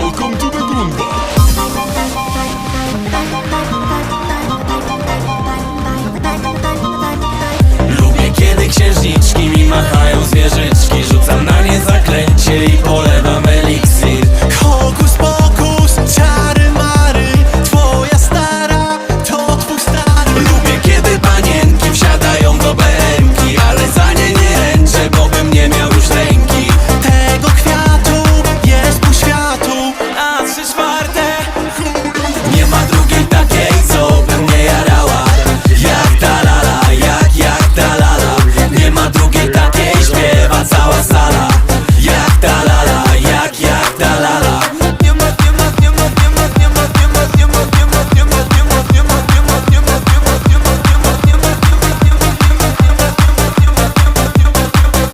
Welcome to the Goomba! Lubię kiedy księżniczki mi machają zwierzyczki Rzucam na nie zaklęcie i pole